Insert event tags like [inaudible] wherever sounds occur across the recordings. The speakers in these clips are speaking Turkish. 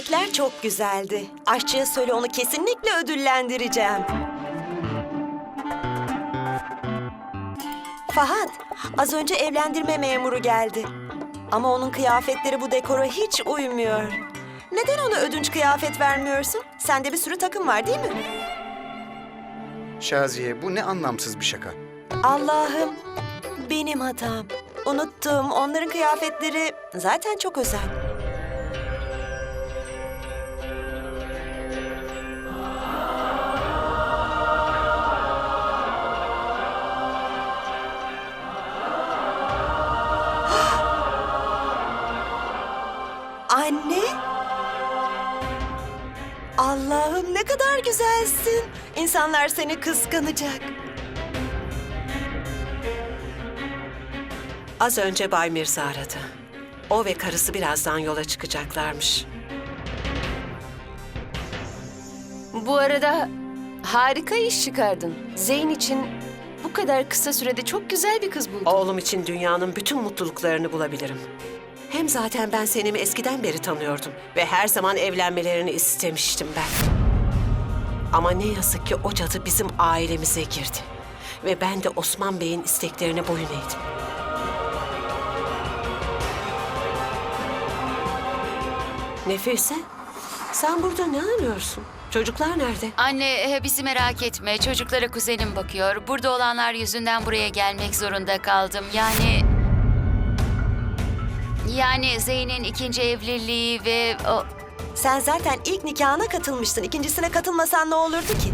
Yemekler çok güzeldi. Aşçıya söyle onu kesinlikle ödüllendireceğim. Fahat, az önce evlendirme memuru geldi. Ama onun kıyafetleri bu dekora hiç uymuyor. Neden ona ödünç kıyafet vermiyorsun? Sende bir sürü takım var değil mi? Şaziye bu ne anlamsız bir şaka. Allah'ım, benim hatam. Unuttum, onların kıyafetleri zaten çok özel. Güzelsin. İnsanlar seni kıskanacak. Az önce Bay Mirza aradı. O ve karısı birazdan yola çıkacaklarmış. Bu arada harika iş çıkardın. Zeyn için bu kadar kısa sürede çok güzel bir kız buldun. Oğlum için dünyanın bütün mutluluklarını bulabilirim. Hem zaten ben Selim'i eskiden beri tanıyordum ve her zaman evlenmelerini istemiştim ben. Ama ne yazık ki o cadı bizim ailemize girdi. Ve ben de Osman Bey'in isteklerine boyun eğdim. Nefise, sen burada ne arıyorsun? Çocuklar nerede? Anne e, bizi merak etme. Çocuklara kuzenim bakıyor. Burada olanlar yüzünden buraya gelmek zorunda kaldım. Yani... Yani Zeyn'in ikinci evliliği ve o... Sen zaten ilk nikahına katılmıştın. İkincisine katılmasan ne olurdu ki?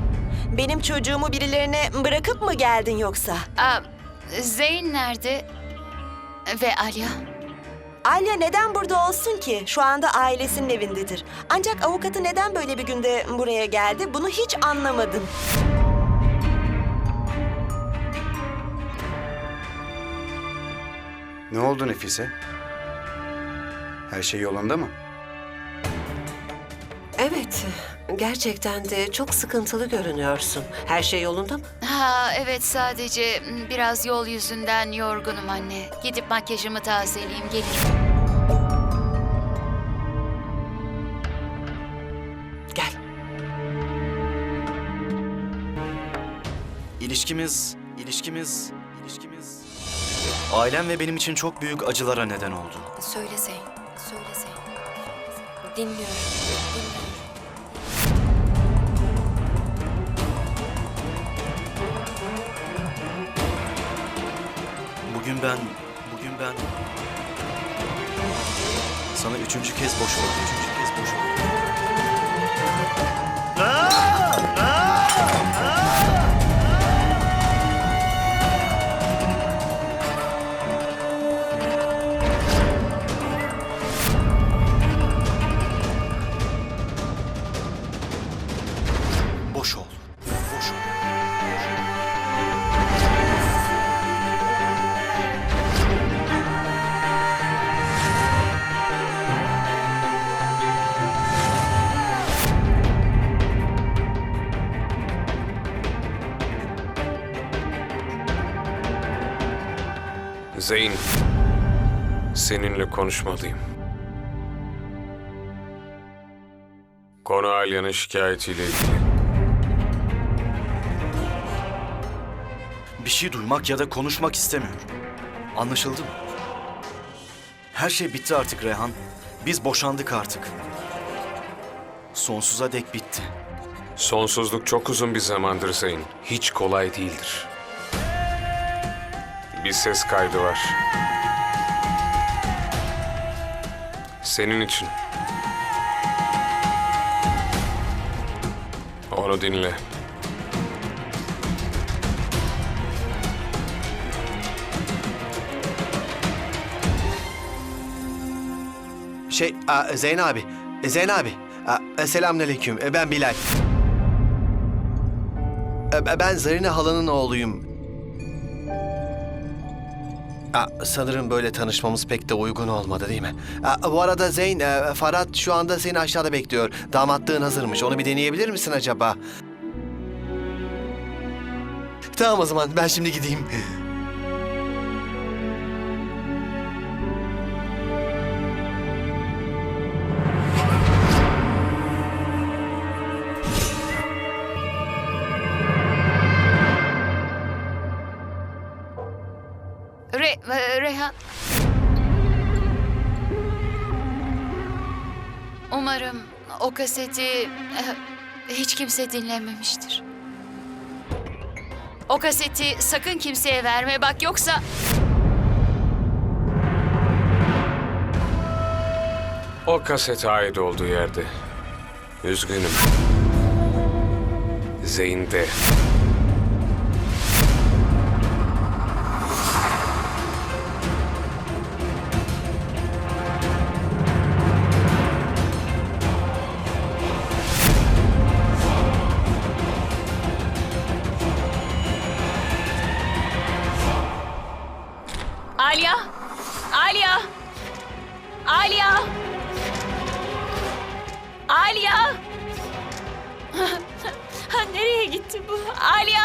Benim çocuğumu birilerine bırakıp mı geldin yoksa? Aa, Zeyn nerede? Ve Alya? Alya neden burada olsun ki? Şu anda ailesinin evindedir. Ancak avukatı neden böyle bir günde buraya geldi? Bunu hiç anlamadım. Ne oldu Nefise? Her şey yolunda mı? Evet, gerçekten de çok sıkıntılı görünüyorsun. Her şey yolunda mı? Ha evet sadece biraz yol yüzünden yorgunum anne. Gidip makyajımı tazeleyeyim gelirim. Gel. İlişkimiz, ilişkimiz, ilişkimiz... Ailem ve benim için çok büyük acılara neden oldu. Söyle Zeyn. Dinliyorum. Bugün ben, bugün ben... Sana üçüncü kez boş oldum, üçüncü kez boş oldum. Zeyn, seninle konuşmalıyım. Konu Alya'nın şikayetiyle ilgili. Bir şey duymak ya da konuşmak istemiyorum. Anlaşıldı mı? Her şey bitti artık Rehan. Biz boşandık artık. Sonsuza dek bitti. Sonsuzluk çok uzun bir zamandır Zeyn. Hiç kolay değildir. Bir ses kaydı var. Senin için. Onu dinle. Şey, a, Zeyn abi, e, Zeyn abi. A, selamünaleyküm, e, ben Bilal. E, ben Zarine halanın oğluyum. Sanırım böyle tanışmamız pek de uygun olmadı değil mi? Bu arada Zeyn, e, Farhat şu anda seni aşağıda bekliyor. Damatlığın hazırmış. Onu bir deneyebilir misin acaba? Tamam o zaman ben şimdi gideyim. Ee, Reyhan. Umarım o kaseti e, hiç kimse dinlememiştir. O kaseti sakın kimseye verme bak yoksa... O kasete ait olduğu yerde. Üzgünüm. Zeyn'de. Alya! Alya! Alya! [laughs] Ha, Nereye gitti bu? Alya!